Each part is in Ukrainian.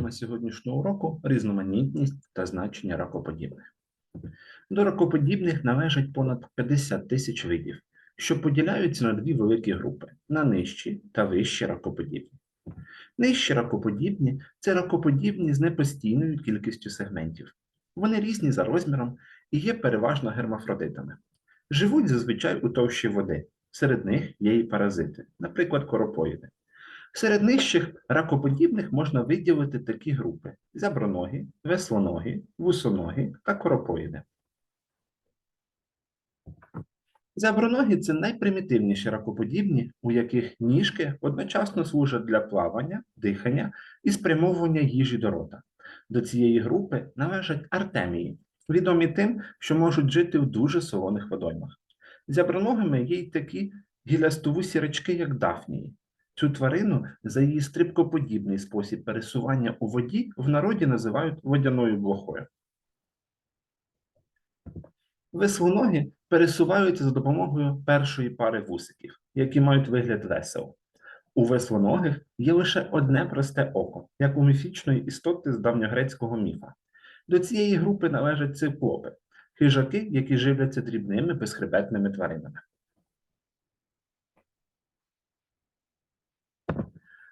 Тема сьогоднішнього уроку різноманітність та значення ракоподібних. До ракоподібних належать понад 50 тисяч видів, що поділяються на дві великі групи на нижчі та вищі ракоподібні. Нижчі ракоподібні це ракоподібні з непостійною кількістю сегментів. Вони різні за розміром і є переважно гермафродитами. Живуть зазвичай у товщі води. Серед них є і паразити, наприклад, коропоїди. Серед нижчих ракоподібних можна виділити такі групи: зяброногі, веслоногі, вусоногі та коропоїди. Зяброногі це найпримітивніші ракоподібні, у яких ніжки одночасно служать для плавання, дихання і спрямовування їжі до рота. До цієї групи належать артемії, відомі тим, що можуть жити в дуже солоних водоймах. Зяброногими є й такі гілястовусі речки, як дафнії. Цю тварину за її стрибкоподібний спосіб пересування у воді в народі називають водяною блохою. Веслоногі пересуваються за допомогою першої пари вусиків, які мають вигляд весел. У веслоногих є лише одне просте око, як у міфічної істоти з давньогрецького міфа. До цієї групи належать циклопи, хижаки, які живляться дрібними безхребетними тваринами.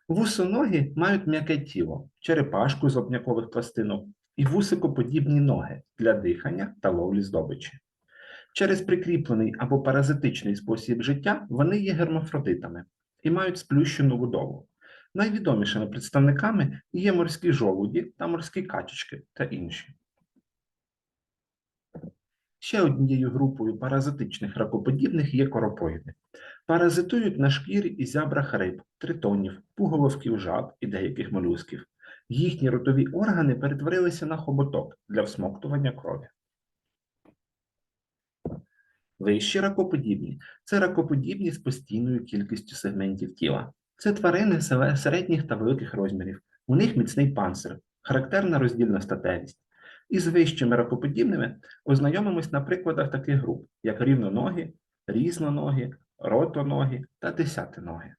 Вусоногі мають м'яке тіло, черепашку з опнякових пластинок і вусикоподібні ноги для дихання та ловлі здобичі. Через прикріплений або паразитичний спосіб життя вони є гермафродитами і мають сплющену будову. Найвідомішими представниками є морські жолуді та морські качечки та інші. Ще однією групою паразитичних ракоподібних є коропоїди. Паразитують на шкірі і зябрах риб, тритонів, пуголовків жаб і деяких молюсків. Їхні ротові органи перетворилися на хоботок для всмоктування крові. Вищі ракоподібні це ракоподібні з постійною кількістю сегментів тіла. Це тварини середніх та великих розмірів. У них міцний панцир, характерна роздільна статевість. Із вищими ракоподібними ознайомимось на прикладах таких груп, як рівноногі, різноногі, ротоногі та десятиногі.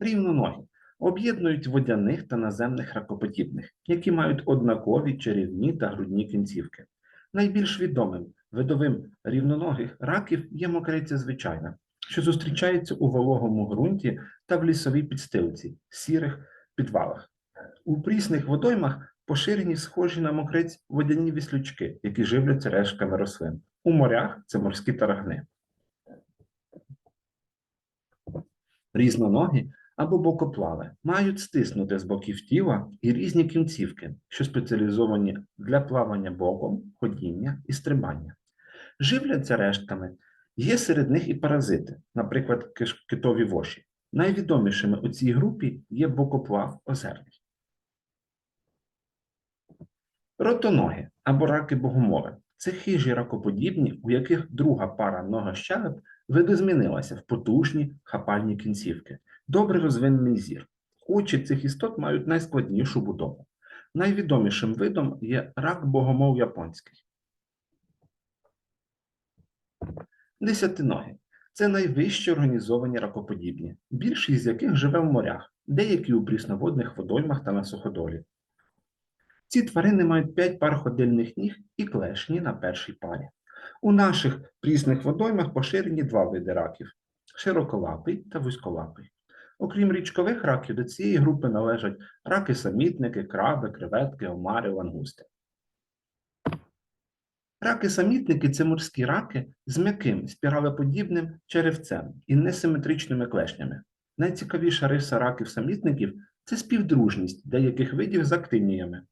Рівноногі об'єднують водяних та наземних ракоподібних, які мають однакові черівні та грудні кінцівки. Найбільш відомим видовим рівноногих раків є мокриця звичайна, що зустрічається у вологому ґрунті та в лісовій підстилці, сірих підвалах. У прісних водоймах поширені схожі на мокриць водяні віслючки, які живляться рештками рослин. У морях це морські тарагни. Різноногі або бокоплави мають стиснути з боків тіла і різні кінцівки, що спеціалізовані для плавання боком, ходіння і стрибання. Живляться рештками. Є серед них і паразити, наприклад, китові воші. Найвідомішими у цій групі є бокоплав озерний. Ротоноги або раки богомови це хижі ракоподібні, у яких друга пара нога щелеп видозмінилася в потужні хапальні кінцівки, добре розвинений зір. Очі цих істот мають найскладнішу будову. Найвідомішим видом є рак богомов японський. Десятиноги це найвищі організовані ракоподібні, більшість з яких живе в морях, деякі у прісноводних водоймах та на суходолі. Ці тварини мають 5 пар ходильних ніг і клешні на першій парі. У наших прісних водоймах поширені два види раків широколапий та вузьколапий. Окрім річкових раків, до цієї групи належать раки-самітники, краби, креветки, омари, лангусти. Раки-самітники це морські раки з м'яким спіралеподібним черевцем і несиметричними клешнями. Найцікавіша риса раків-самітників це співдружність деяких видів з актиніями.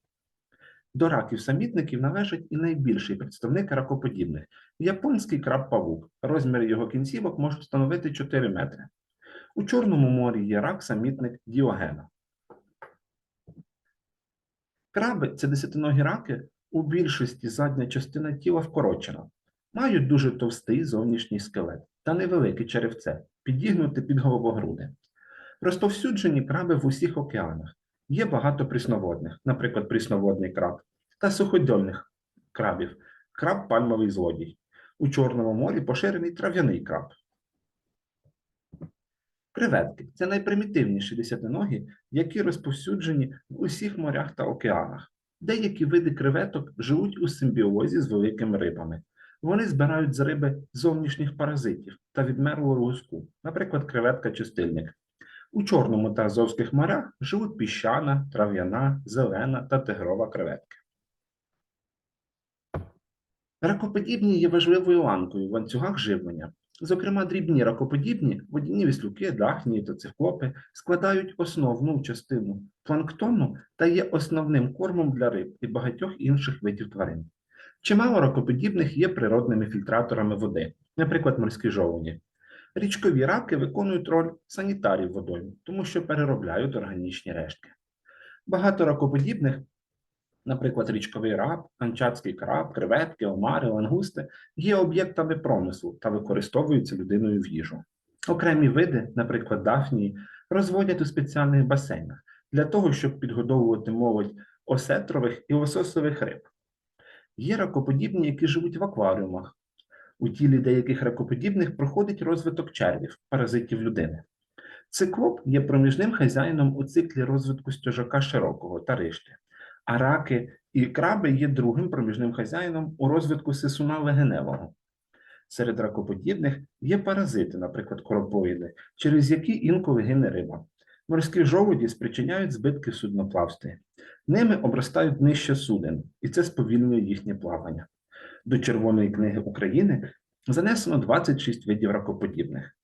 До раків-самітників належить і найбільший представник ракоподібних японський краб-павук. Розміри його кінцівок можуть становити 4 метри. У Чорному морі є рак-самітник Діогена. Краби це десятиногі раки, у більшості задня частина тіла вкорочена, мають дуже товстий зовнішній скелет та невелике черевце, підігнуте під головогруди. Розповсюджені краби в усіх океанах. Є багато прісноводних, наприклад, прісноводний краб, та суходольних крабів, краб пальмовий злодій. У Чорному морі поширений трав'яний краб. Креветки це найпримітивніші десятиногі, які розповсюджені в усіх морях та океанах. Деякі види креветок живуть у симбіозі з великими рибами. Вони збирають з риби зовнішніх паразитів та відмерлого луску, наприклад, креветка чистильник. У Чорному та Азовських морях живуть піщана, трав'яна, зелена та тигрова креветки. Ракоподібні є важливою ланкою в ланцюгах живлення. Зокрема, дрібні ракоподібні, водяні віслюки, дахнії та цихлопи складають основну частину планктону та є основним кормом для риб і багатьох інших видів тварин. Чимало ракоподібних є природними фільтраторами води, наприклад, морські жовуні. Річкові раки виконують роль санітарів водою, тому що переробляють органічні рештки. Багато ракоподібних, наприклад, річковий раб, анчатський краб, креветки, омари, лангусти, є об'єктами промислу та використовуються людиною в їжу. Окремі види, наприклад, дафнії, розводять у спеціальних басейнах для того, щоб підгодовувати молодь осетрових і лососових риб. Є ракоподібні, які живуть в акваріумах. У тілі деяких ракоподібних проходить розвиток червів, паразитів людини. Циклоп є проміжним хазяїном у циклі розвитку стяжака широкого та ришти, а раки і краби є другим проміжним хазяїном у розвитку сисуна легеневого. Серед ракоподібних є паразити, наприклад, коропоїди, через які інколи гине риба. Морські жолуді спричиняють збитки в судноплавстві. Ними обростають нижче суден, і це сповільнює їхнє плавання. До Червоної книги України занесено 26 видів ракоподібних.